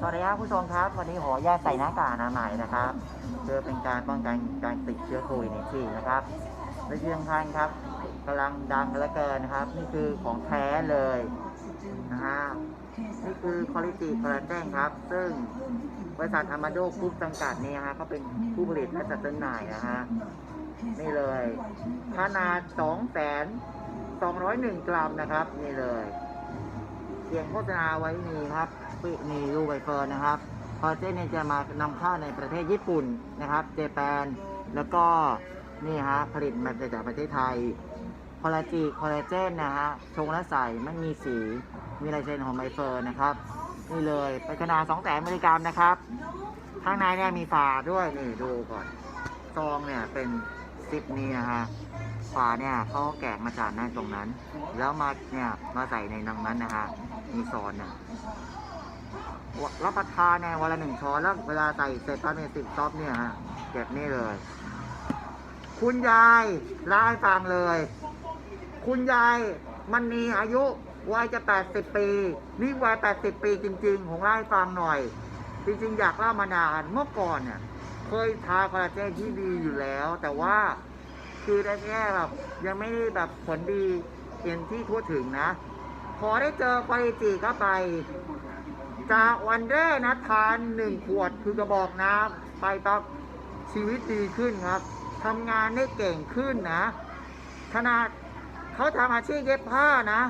ขออนุญาตใส่หน้ากากอนามัยนะครับเพื่อเป็นการป้องกันการติดเชื้อโควิดในที่นะครับและที่สำคัญครับกำลังดังเหลือเกินนะครับ นี่คือของแท้เลยนะฮะนี่คือคอลิติคอลลาเจนครับ ซึ่งบริษัทอามาโดกรุ๊ปจำกัดนี่ฮะเขาเป็นผู้ผลิตและจัดจำหน่ายนะฮะนี่เลยขนาด2แสน201 กรัมนะครับ นี่เลยเขียนโฆษณาไว้มีครับ มีรูปใบเฟิร์นะครับคอลลาเจนเนี่ยจะมานำเข้าในประเทศญี่ปุ่นนะครับ เจแปน แล้วก็นี่ฮะผลิตมาจากประเทศไทยคอลลาจีคอลลาเจนนะฮะชงและใส่ไม่มีสี มีลายเซ็นของใบเฟิร์นะครับ นี่เลยเป็นขนาด2แสนมิลลิกรัมนะครับ ข้างในเนี่ยมีฝาด้วย นี่ดูก่อน ซองเนี่ยเป็นซิปนี่นะฮะ ฝาเนี่ยเขาแกะมาจากนั่นตรงนั้น แล้วมาเนี่ยมาใส่ในนังนั้นนะฮะ มีซอนเนี่ย รับประทานเนี่ยวันละหนึ่งช้อนแล้วเวลาใส่เสร็จปั๊บเนี่ยสิบซอฟเนี่ยฮะเก็บนี่เลย คุณยายเล่าให้ฟังเลย คุณยายมันมีอายุวัยจะ80ปี นี่วัย80ปีจริงๆผมเล่าให้ฟังหน่อย จริงๆ อยากเล่ามานานเมื่อก่อนเนี่ยเคยทาคอลลาเจนที่ดีอยู่แล้ว แต่ว่าคือได้แค่แบบยังไม่ได้แบบผลดีเป็นที่ทั่วถึงนะ พอได้เจอควาลิจิเข้าไป จากวันแรกนะทานหนึ่งขวดคือกระบอกน้ำไปปั๊บชีวิตดีขึ้นครับทำงานได้เก่งขึ้นนะขนาดเขาทำอาชีพเย็บผ้านะ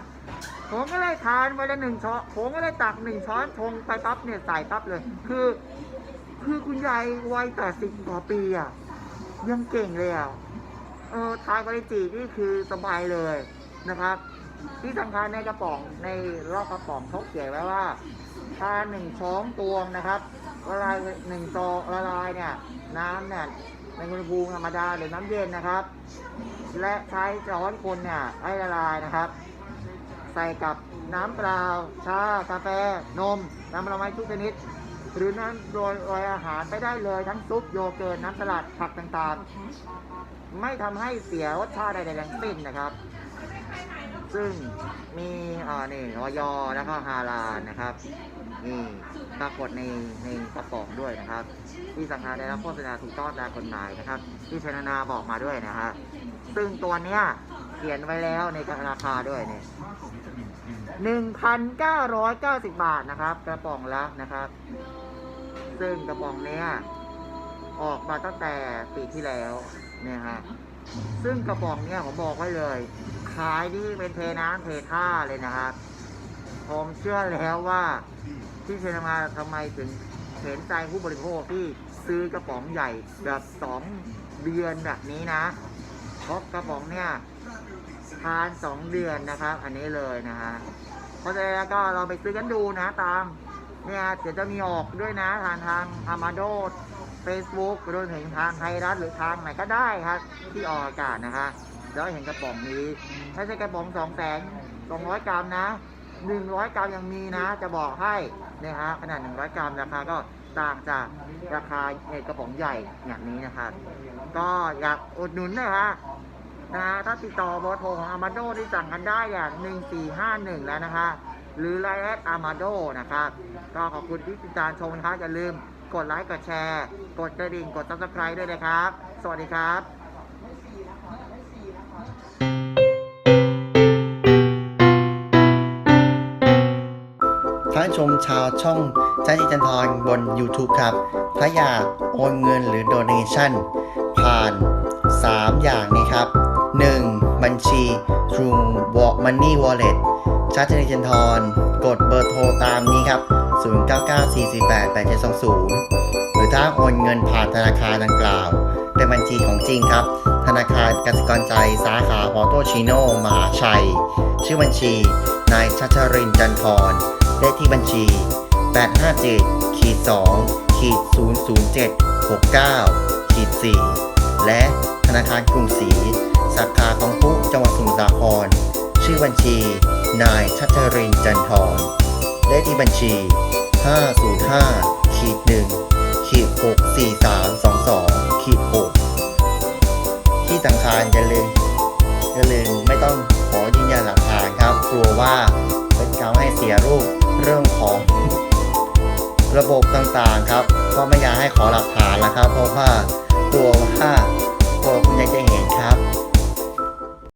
ผมก็เลยทานวันละหนึ่งช้อนผมก็เลยตักหนึ่งช้อนชงไปปั๊บเนี่ยใส่ปั๊บเลย คือ คือคุณยายวัยแปดสิบกว่าปีอะยังเก่งเลยอะเออทานกริจินี่คือสบายเลยนะครับ ที่สำคัญในกระป๋องในรอบกระป๋องเขาเขียนไว้ว่าทาหนึ่งช้อนตวงนะครับละลายหนึ่งซองละลายเนี่ยน้ำเนี่ยในอุณหภูมิธรรมดาหรือน้ำเย็นนะครับ และใช้ช้อนคนเนี่ยให้ละลายนะครับ ใส่กับน้ำเปล่าชากาแฟ นม น้ำผลไม้ทุกชนิด หรือน้ำโรยโรยอาหารไปได้เลยทั้งซุปโยเกิร์ตน้ำสลัดผักต่างๆ ไม่ทำให้เสียรสชาติใดๆทั้งสิ้นนะครับ ซึ่งมีอ่านี่ออยแล้วก็ฮาลาลนะครับ นี่ปรากฏในในกระป๋องด้วยนะครับ ที่สำคัญได้รับโฆษณาถูกต้องตามกฎหมายนะครับ ที่ชนนาบอกมาด้วยนะฮะซึ่งตัวเนี้ยเขียนไว้แล้วในราคาด้วยเนี่ยหนึ่งพันเก้าร้อยเก้าสิบบาทนะครับ กระป๋องละนะครับ ซึ่งกระป๋องเนี้ยออกมาตั้งแต่ปีที่แล้วเนี่ยฮะซึ่งกระป๋องเนี้ยผมบอกไว้เลย ขายที่เป็นเทน้ำเทท่าเลยนะครับ ผมเชื่อแล้วว่าที่เชนมาทำไมถึงเห็นใจผู้บริโภคที่ซื้อกระป๋องใหญ่แบบสองเดือนแบบนี้นะเพราะกระป๋องเนี่ยทานสองเดือนนะครับ อันนี้เลยนะฮะเพราะฉะนั้นก็เราไปซื้อกันดูนะตามเนี่ยเดี๋ยวจะมีออกด้วยนะทางทางอามาโด Facebook รวมถึงทางไทยรัฐหรือทางไหนก็ได้ครับ ที่ออกอากาศนะคะแล้วเห็นกระป๋องนี้ ไม่ใช่กระป๋องสองแสนสองร้อยกรัมนะหนึ่งร้อยกรัมยังมีนะ จะบอกให้นะฮะขนาดหนึ่งร้อยกรัมราคาก็ต่างจากราคาในกระป๋องใหญ่อย่างนี้นะครับก็อยากอุดหนุนนะฮะนะฮะถ้าติดต่อเบอร์โทรของอามาโดที่สั่งกันได้อย่างหนึ่งสี่ห้าหนึ่งแล้วนะคะ หรือไลน์แอดอามาโดนะครับ ก็ขอบคุณที่ติดตามชมนะครับอย่าลืมกดไลค์ กดแชร์ กดกระดิ่ง กด subscribe ด้วยนะครับ สวัสดีครับ ท่านชมชาวช่องจันจิจันทรบน YouTube ครับ ถ้าอยากโอนเงินหรือ Donation ผ่าน 3 อย่างนี้ครับ 1. บัญชี True Money Wallet ชาติจันจิจันทรกดเบอร์โทรตามนี้ครับ 0994488720 หรือถ้าโอนเงินผ่านธนาคารดังกล่าว เป็นบัญชีของจริงครับ ธนาคารกสิกรใจสาขาออโตชิโนมหาชัย ชื่อบัญชีนายชัชรินจันทร เลขที่บัญชี 857ขีด2ขีด007 69ขีด4และธนาคารกรุงศรีสาขาของผู้จังหวัดสมุทรสาคร ชื่อบัญชี นายชัชรินทร์จันทรเลขที่บัญชี 505ขีด1ขีด643 ระบบต่างๆครับก็ไม่อยากให้ขอหลักฐานแล้วครับ เพราะว่ากลัวว่าตัวคุณยายจะเห็นครับ